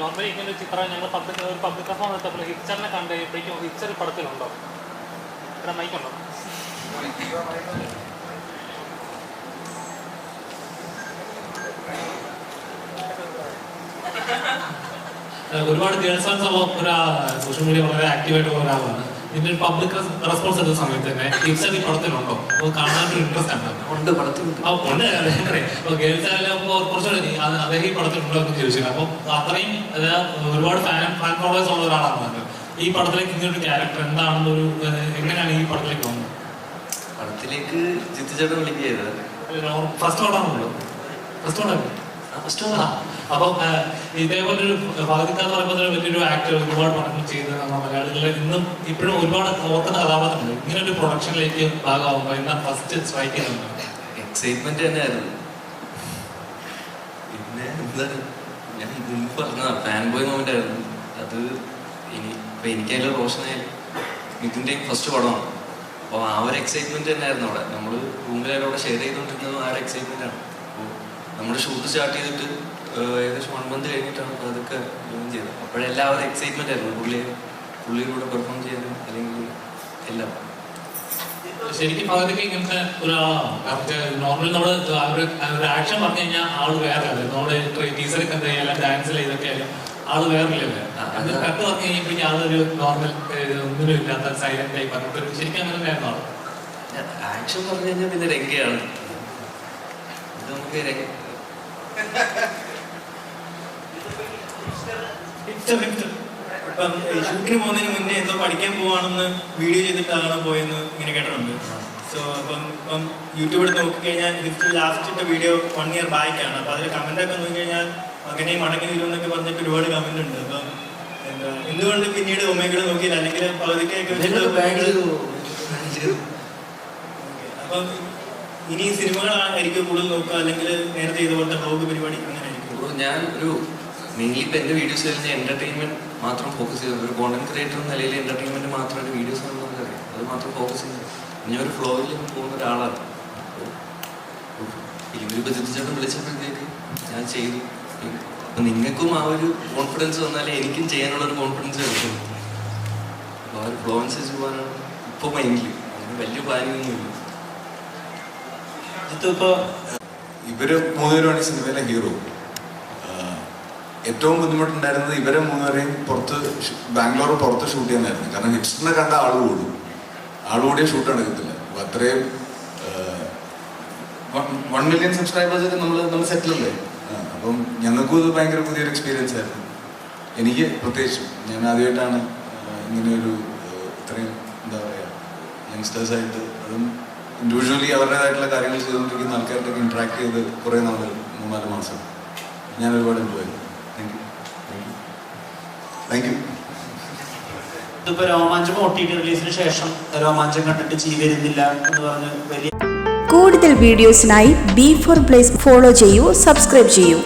Normally ഇങ്ങനെ ഒരുപാട് girls and സംഭവം. ഒരാ സോഷ്യൽ മീഡിയ വളരെ ആക്റ്റീവായിട്ട് ഒരാളാണ്. ഇതിന്റെ പബ്ലിക് റെസ്പോൺസ് എടുത്ത സമയത്ത് തന്നെ ടിപ്സ് ഈ പടത്തിലുണ്ടോ? അപ്പോൾ കാണാനൊരു ഇൻട്രസ്റ്റ് ആണ്. ഉണ്ട് പടത്തിലുണ്ട് ആ ഉണ്ട് അപ്പോൾ ഗേൾസ് ആയാലും കുറച്ചുകൂടി അദ്ദേഹം ഈ പടത്തിലുണ്ടോ എന്ന് ചോദിച്ചില്ല. അപ്പോൾ അത്രയും ഒരുപാട് ഫാൻ ഫാൻ ഫോളോവേഴ്സ് ഉള്ള ഒരാളാണ്. ഈ പടത്തിലേക്ക് ഇങ്ങനെ ഒരു ക്യാരക്ടർ എന്താണെന്നൊരു എങ്ങനെയാണ് ഈ പടത്തിലേക്ക് വന്നത്? പടത്തിലേക്ക് ജിത്തുചേട്ടൻ വിളിക്കുകയത് ഫസ്റ്റ് പടമാണല്ലോ ഫസ്റ്റ് പടം ഫസ്റ്റ് ആ, അപ്പം ഇതേപോലെ ഒരു ഫഹദിക്ക എന്ന് പറയുമ്പോൾ വലിയൊരു ആക്ടർ ഒരുപാട് പടങ്ങൾ ചെയ്യുന്ന മലയാളികളെ ഇന്നും ഇപ്പോഴും ഒരുപാട് ഓർക്കുന്ന കഥാപാത്രമുണ്ട് ഇങ്ങനെ ഒരു പ്രൊഡക്ഷനിലേക്ക് ഭാഗമാകുമ്പോൾ ഇന്ന് ഫസ്റ്റ് സ്ട്രൈക്ക് എക്സൈറ്റ്മെന്റ് തന്നെയായിരുന്നു. പിന്നെ ഞാൻ മുമ്പ് പറഞ്ഞ ഫാൻ ബോയ് മൊമെന്റ് ആയിരുന്നു. അത് ഇനി ഇപ്പൊ എനിക്കായാലും റോഷനായാലും നിതിന്റെയും ഫസ്റ്റ് പടമാണ്. അപ്പോൾ ആ ഒരു എക്സൈറ്റ്മെന്റ് തന്നെയായിരുന്നു അവിടെ. നമ്മൾ റൂമിലായാലും അവിടെ ഷെയർ ചെയ്തുകൊണ്ടിരുന്നത് ആ ഒരു എക്സൈറ്റ്മെന്റ് ആണ്. അപ്പോൾ നമ്മുടെ ഷൂട്ട് സ്റ്റാർട്ട് ചെയ്തിട്ട് മന്ത് കഴിഞ്ഞിട്ടാണ് അതൊക്കെ ജോയിൻ ചെയ്തത്. അപ്പോഴെല്ലാവരും എക്സൈറ്റ്മെന്റ് ആയിരുന്നു. പുള്ളി പുള്ളിയിലൂടെ പെർഫോം ചെയ്യാനും അല്ലെങ്കിൽ എല്ലാം. ശരിക്കും അവരൊക്കെ ഇങ്ങനത്തെ ഒരാളാണ് നോർമലി നമ്മൾ ഒരു ആക്ഷൻ പറഞ്ഞു കഴിഞ്ഞാൽ ആൾ വേറെ അല്ലേ? നമ്മുടെ ടീച്ചറൊക്കെ എന്താ കഴിഞ്ഞാൽ ഡാൻസിൽ ഇതൊക്കെ ആയാലും ആൾ വേറെ ഇല്ലേ ആ, അത് കട്ട് പറഞ്ഞു കഴിഞ്ഞപ്പോൾ ആളൊരു നോർമൽ ഒന്നിനും ഇല്ലാത്ത സൈലന്റ് ടൈപ്പ് പറഞ്ഞിട്ട് ശരിക്കും അങ്ങനെ ആൾ ആക്ഷൻ പറഞ്ഞു കഴിഞ്ഞാൽ പിന്നെ രംഗയാണ്. നമുക്ക് ഹിപ്സ്റ്റർ ഹിപ്സ്റ്റർ ഇപ്പം ഷൂട്ടിന് പോകുന്നതിന് മുന്നേ എന്തോ പഠിക്കാൻ പോവാണെന്ന് വീഡിയോ ചെയ്തിട്ട് ആണ് പോയെന്ന് ഇങ്ങനെ കേട്ടിട്ടുണ്ട്. സോ അപ്പം ഇപ്പം യൂട്യൂബിൽ നോക്കിക്കഴിഞ്ഞാൽ ഹിപ്സ്റ്റർ ലാസ്റ്റ് ഇട്ട വീഡിയോ വൺ ഇയർ ബാക്കാണ് അപ്പം അതിൽ കമന്റ് ഒക്കെ നോക്കിക്കഴിഞ്ഞാൽ മകനെ മടങ്ങി വരുമെന്നൊക്കെ പറഞ്ഞിട്ട് ഒരുപാട് കമന്റ് ഉണ്ട്. അപ്പം എന്താ എന്തുകൊണ്ട് പിന്നീട് ഒമേഗഡ് നോക്കിയില്ല? അല്ലെങ്കിൽ പകുതിക്കൊക്കെ അപ്പം ഇനി സിനിമകളായിരിക്കും കൂടുതൽ നോക്കുക. അല്ലെങ്കിൽ നേരത്തെ ഇതുപോലത്തെ ബ്ലോഗ് പരിപാടി അങ്ങനെ ആയിരിക്കും. ഞാൻ ഒരു മെയിൻലി ഇപ്പം എന്റെ വീഡിയോസ് വരുന്ന എന്റർടൈൻമെന്റ് മാത്രം ഫോക്കസ് ചെയ്യുന്നത് ഒരു കോണ്ടന്റ് ക്രിയേറ്റർ എന്ന നിലയിൽ എന്റർടൈൻമെന്റ് മാത്രമായിട്ട് വീഡിയോസ് നമുക്കറിയാം. അത് മാത്രം ഫോക്കസ് ചെയ്യുന്നത്. ഞാൻ ഒരു ഫ്ലോയിൽ പോകുന്ന ഒരാളാണ്. ഇപ്പോൾ ചിന്തിച്ചോട്ട് വിളിച്ചപ്പോഴത്തേക്ക് ഞാൻ ചെയ്തു. അപ്പം നിങ്ങൾക്കും ആ ഒരു കോൺഫിഡൻസ് വന്നാലേ എനിക്കും ചെയ്യാനുള്ള ഒരു കോൺഫിഡൻസ് കിട്ടും. അപ്പോൾ ആ ഒരു ഫ്ലോ അനുസരിച്ച് പോകാനാണ് ഇപ്പോൾ മൈൻഡിൽ അങ്ങനെ വലിയ പ്ലാനിങ് ഒന്നുമില്ല ഇതിപ്പോ ഇവർ മൂന്നുപേരുമാണ് സിനിമയിലെ ഹീറോ ഏറ്റവും ബുദ്ധിമുട്ടുണ്ടായിരുന്നത് ഇവരെ മൂന്നുപേരെയും പുറത്ത് ബാംഗ്ലൂർ പുറത്ത് ഷൂട്ട് ചെയ്യാനായിരുന്നു കാരണം ഹിപ്സ്റ്ററിനെ കണ്ട ആൾ കൂടും. ആൾ ഷൂട്ട് നടക്കത്തില്ല. അപ്പൊ അത്രയും വൺ മില്യൺ സബ്സ്ക്രൈബേഴ്സ് നമ്മൾ നമ്മൾ സെറ്റിലല്ലേ? അപ്പം ഞങ്ങൾക്കും ഇത് ഭയങ്കര പുതിയൊരു എക്സ്പീരിയൻസ് ആയിരുന്നു. എനിക്ക് പ്രത്യേകിച്ചും ഞാൻ ആദ്യമായിട്ടാണ് ഇങ്ങനെയൊരു ഇത്രയും എന്താ പറയുക യങ്സ്റ്റേഴ്സായിട്ട് അതും ഇൻഡിവിജ്വലി അവരുടേതായിട്ടുള്ള കാര്യങ്ങൾ ചെയ്തുകൊണ്ടിരിക്കുന്ന ആൾക്കാരുടെ ഇൻട്രാക്ട് ചെയ്ത് കുറേ നാൾ മൂന്നാൽ മാസം. ഞാൻ ഒരുപാട് എൻജോയ് ചെയ്തു. താങ്ക് യു താങ്ക് യു ഇതിപ്പോ രോമാഞ്ചം ഒ ടി ടി റിലീസിന് ശേഷം രോമാഞ്ചം കണ്ടിട്ട് ചീ വരുന്നില്ല എന്ന് പറഞ്ഞ് വലിയ കൂടുതൽ വീഡിയോസിനായി ബി ഫോർ പ്ലേസ് ഫോളോ ചെയ്യൂ സബ്സ്ക്രൈബ് ചെയ്യൂ.